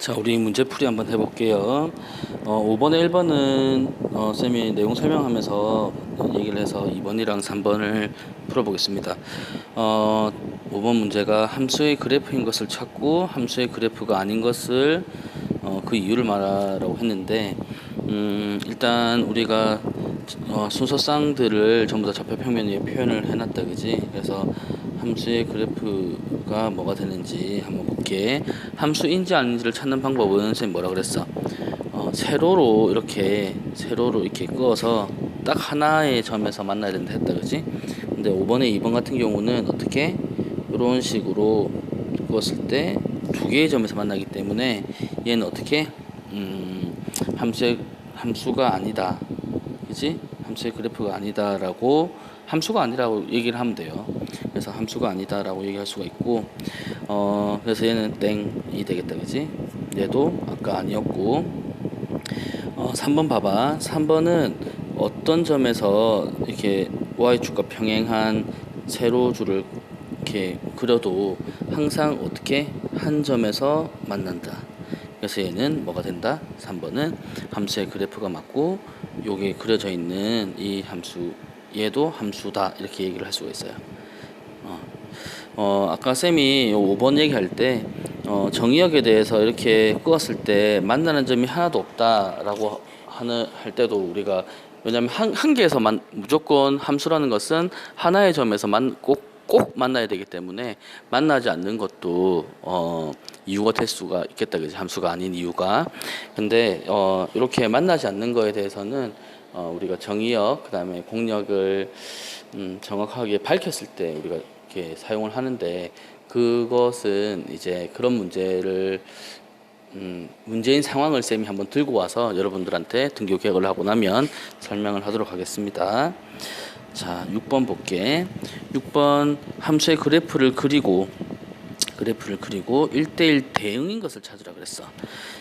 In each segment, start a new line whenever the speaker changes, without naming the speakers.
자, 우리 문제 풀이 한번 해볼게요. 어, 5번에 1번은 어, 쌤이 내용 설명하면서 얘기를 해서 2번이랑 3번을 풀어보겠습니다. 어, 5번 문제가 함수의 그래프인 것을 찾고 함수의 그래프가 아닌 것을 어, 그 이유를 말하라고 했는데 음, 일단 우리가 어, 순서쌍들을 전부 다 좌표평면 위에 표현을 해놨다 그지? 그래서 함수의 그래프가 뭐가 되는지 한번 볼게. 함수인지 아닌지를 찾는 방법은 선생님 뭐라 그랬어? 어, 세로로 이렇게 세로로 이렇게 그어서 딱 하나의 점에서 만나야 된다 했다 그지? 근데 5번에 2번 같은 경우는 어떻게 이런 식으로 그었을 때 두 개의 점에서 만나기 때문에 얘는 어떻게 음, 함수의 함수가 아니다. 그지? 함수의 그래프가 아니다라고 함수가 아니라고 얘기를 하면 돼요. 그래서 함수가 아니다라고 얘기할 수가 있고 어 그래서 얘는 땡이 되겠다. 그지? 얘도 아까 아니었고 어 3번 봐봐. 3번은 어떤 점에서 이렇게 y축과 평행한 세로줄을 이렇게 그려도 항상 어떻게 한 점에서 만난다. 그래서 얘는 뭐가 된다? 3번은 함수의 그래프가 맞고 여기 그려져 있는 이 함수 얘도 함수다 이렇게 얘기를 할 수가 있어요. 어, 어 아까 쌤이 요 5번 얘기할 때 어, 정의역에 대해서 이렇게 끄었을 때 만나는 점이 하나도 없다라고 하는 할 때도 우리가 왜냐하면 한, 한 개에서만 무조건 함수라는 것은 하나의 점에서 만 꼭 꼭 만나야 되기 때문에 만나지 않는 것도 어 이유가 될 수가 있겠다 그지? 함수가 아닌 이유가. 근데 어 이렇게 만나지 않는 거에 대해서는 어 우리가 정의역 그다음에 공역을 음 정확하게 밝혔을 때 우리가 이렇게 사용을 하는데 그것은 이제 그런 문제를 음, 문제인 상황을 쌤이 한번 들고 와서 여러분들한테 등교 개혁을 하고 나면 설명을 하도록 하겠습니다. 자, 6번 볼게. 6번 함수의 그래프를 그리고 그래프를 그리고 1대1 대응인 것을 찾으라 그랬어.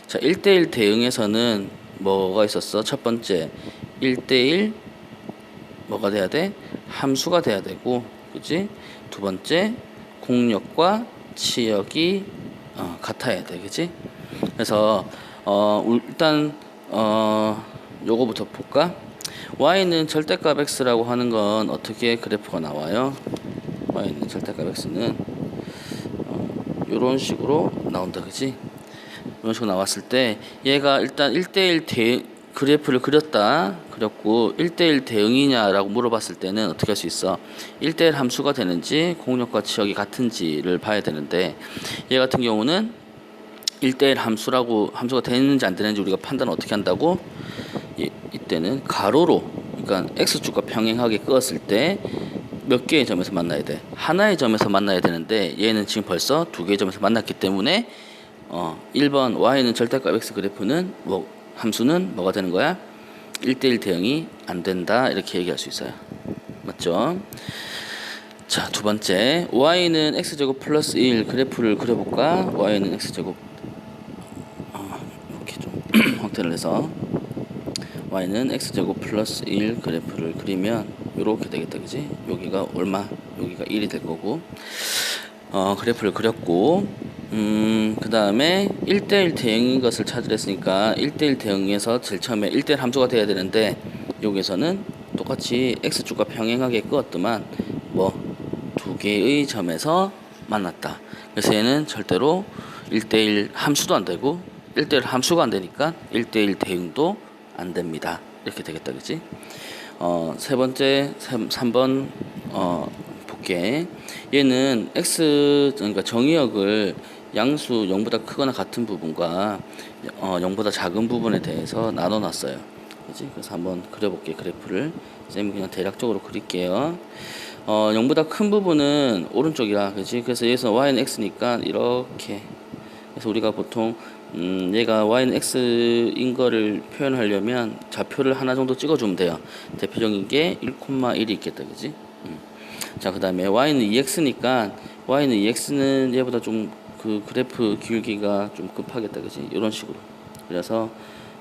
자, 1대1 대응에서는 뭐가 있었어? 첫 번째 1대1 뭐가 돼야 돼? 함수가 돼야 되고, 그지? 두 번째 공역과 치역이 어, 같아야 돼, 그지? 그래서 어, 울- 일단 어, 요거부터 볼까? y는 절대값 x라고 하는 건 어떻게 그래프가 나와요? y는 절대값 x는 어, 이런 식으로 나온다, 그지? 이런 식으로 나왔을 때 얘가 일단 1대1 대 그래프를 그렸다. 그렸고 1대1 대응이냐라고 물어봤을 때는 어떻게 할 수 있어? 1대1 함수가 되는지 공역과 치역이 같은지를 봐야 되는데 얘 같은 경우는 1대1 함수라고 함수가 되는지 안 되는지 우리가 판단 어떻게 한다고? 이, 이때는 가로로 그러니까 x축과 평행하게 그었을 때 몇 개의 점에서 만나야 돼? 하나의 점에서 만나야 되는데 얘는 지금 벌써 두 개의 점에서 만났기 때문에 어 1번 y는 절대값 x 그래프는 뭐 함수는 뭐가 되는 거야? 1대1 대응이 안 된다. 이렇게 얘기할 수 있어요. 맞죠? 자 두 번째. y는 x제곱 플러스 1 그래프를 그려볼까? y는 x제곱 어, 이렇게 좀 형태를 해서 y는 x제곱 플러스 1 그래프를 그리면 이렇게 되겠다 그지? 여기가 얼마? 여기가 1이 될 거고. 어 그래프를 그렸고 음 그 다음에 1대1 대응인 것을 찾으랬으니까 1대1 대응에서 제일 처음에 1대1 함수가 돼야 되는데 여기서는 똑같이 x축과 평행하게 끄었더만 뭐 두 개의 점에서 만났다 그래서 얘는 절대로 1대1 함수도 안 되고 1대1 함수가 안 되니까 1대1 대응도 안 됩니다. 이렇게 되겠다. 그지? 어, 세 번째 3, 번 어, 볼게. 얘는 x 그러니까 정의역을 양수 0보다 크거나 같은 부분과 어, 0보다 작은 부분에 대해서 나눠 놨어요. 그지? 그래서 한번 그려 볼게. 그래프를. 쌤이 그냥 대략적으로 그릴게요. 어, 0보다 큰 부분은 오른쪽이야. 그지? 그래서 여기서 y는 x니까 이렇게 그래서 우리가 보통 음, 얘가 y는 x인 거를 표현하려면 좌표를 하나 정도 찍어주면 돼요. 대표적인 게 1,1이 있겠다, 그지? 음. 자, 그 다음에 y는 2x니까 y는 2x는 얘보다 좀 그 그래프 기울기가 좀 급하겠다, 그지? 이런 식으로. 그래서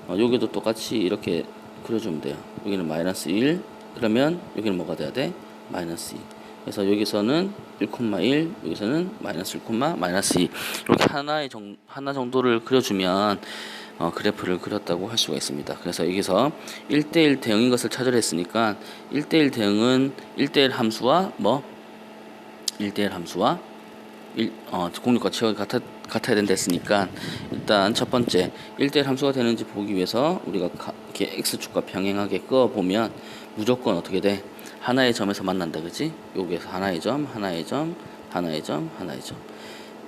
어, 여기도 똑같이 이렇게 그려주면 돼요. 여기는 마이너스 1, 그러면 여기는 뭐가 돼야 돼? 마이너스 2. 그래서 여기서는 1,1, 여기서는 마이너스 1, 마이너스 2 이렇게 하나의 정, 하나 정도를 그려주면 어, 그래프를 그렸다고 할 수가 있습니다. 그래서 여기서 1대1 대응인 것을 찾으려 했으니까 1대1 대응은 1대1 함수와 뭐 1대1 함수와 일, 어, 공력과 치역이 같아, 같아야 된다 했으니까 일단 첫 번째 1대1 함수가 되는지 보기 위해서 우리가 가, 이렇게 x축과 평행하게 그어 보면 무조건 어떻게 돼? 하나의 점에서 만난다 그지? 여기에서 하나의 점, 하나의 점, 하나의 점, 하나의 점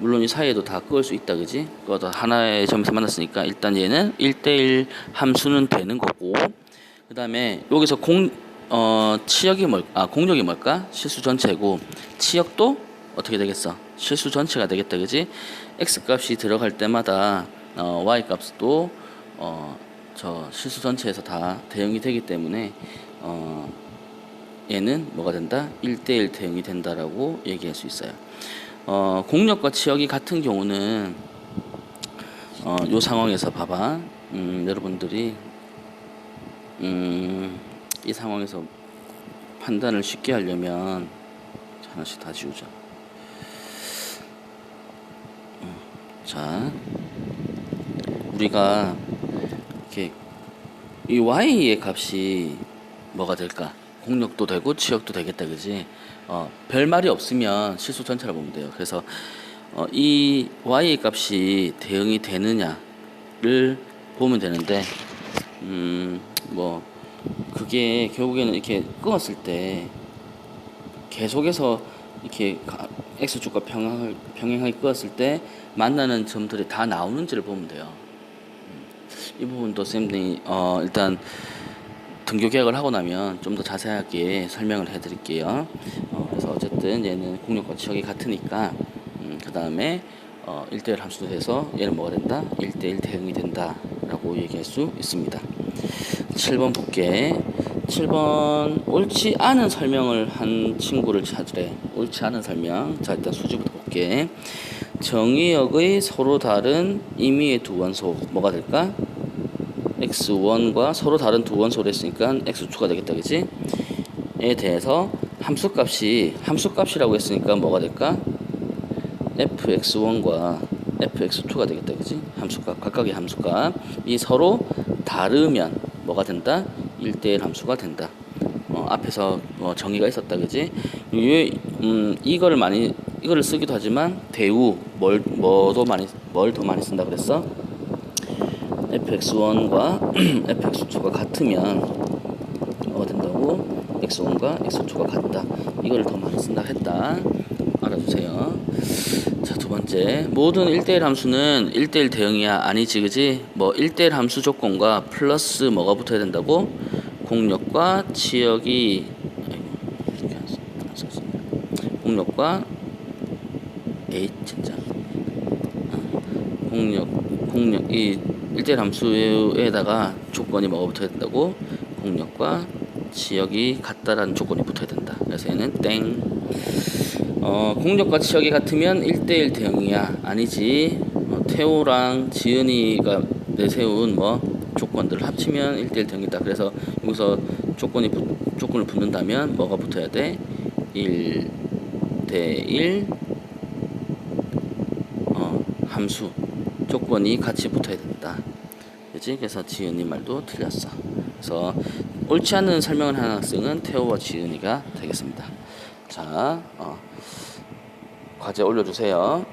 물론 이 사이에도 다 그을 수 있다 그지? 그거도 하나의 점에서 만났으니까 일단 얘는 1대1 함수는 되는 거고 그 다음에 여기서 공, 어, 치역이 뭘, 아, 공력이 뭘까? 실수 전체고 치역도 어떻게 되겠어? 실수 전체가 되겠다 그지? x 값이 들어갈 때마다 어, y 값도 어, 저 실수 전체에서 다 대응이 되기 때문에 어, 얘는 뭐가 된다? 1대1 대응이 된다라고 얘기할 수 있어요. 어, 공력과 치역이 같은 경우는 어, 요 상황에서 봐봐. 음, 여러분들이 음, 이 상황에서 판단을 쉽게 하려면 하나씩 다 지우자. 어, 자, 우리가 이렇게 이 y의 값이 뭐가 될까? 공력도 되고 치역도 되겠다, 그지? 어, 별 말이 없으면 실수 전체를 보면 돼요. 그래서 어, 이 y의 값이 대응이 되느냐를 보면 되는데, 음, 뭐 그게 결국에는 이렇게 끊었을 때 계속해서 이렇게 가- x축과 평행을 평행하게 끊었을 때 만나는 점들이 다 나오는지를 보면 돼요. 음, 이 부분도 쌤이 어, 일단 등교 계약을 하고 나면 좀 더 자세하게 설명을 해드릴게요. 어, 그래서 어쨌든 얘는 공력과 치역이 같으니까 음, 그 다음에 어, 1대1 함수도 돼서 얘는 뭐가 된다? 1대1 대응이 된다 라고 얘기할 수 있습니다. 7번 볼게. 7번 옳지 않은 설명을 한 친구를 찾으래. 옳지 않은 설명. 자 일단 수지부터 볼게. 정의역의 서로 다른 임의의 두 원소 뭐가 될까? X1과 서로 다른 두 원소를 했으니까 x2가 되겠다 그지? 에 대해서 함수값이 함수값이라고 했으니까 뭐가 될까? fx1과 fx2가 되겠다 그지? 함수값 각각의 함수값 이 서로 다르면 뭐가 된다? 1대1 함수가 된다. 어, 앞에서 어, 정의가 있었다 그지? 이, 음, 이거를 많이 이거를 쓰기도 하지만 대우 뭘 뭐도 많이 뭘 더 많이 쓴다 그랬어? Fx1과 fx2가 같으면 뭐가 된다고? x1과 x2가 같다. 이거를 더 많이 쓴다 했다. 알아주세요. 자, 두 번째. 모든 1대1 함수는 1대1 대응이야. 아니지, 그지? 뭐 1대1 함수 조건과 플러스 뭐가 붙어야 된다고? 공력과 썼습니다. 공력과 에이 진짜 어, 공력 공력 이 1대1 함수에다가 조건이 뭐가 붙어야 된다고? 공력과 치역이 같다라는 조건이 붙어야 된다. 그래서 얘는 땡. 어, 공력과 치역이 같으면 1대1 대응이야. 아니지. 어, 태호랑 지은이가 내세운 뭐 조건들을 합치면 1대1 대응이다. 그래서 여기서 조건이 붙- 조건을 붙는다면 뭐가 붙어야 돼? 1대1 어, 함수 조건이 같이 붙어야 된다. 그지? 그래서 지은이 말도 틀렸어. 그래서 옳지 않은 설명을 하는 학생은 태호와 지은이가 되겠습니다. 자, 어, 과제 올려주세요.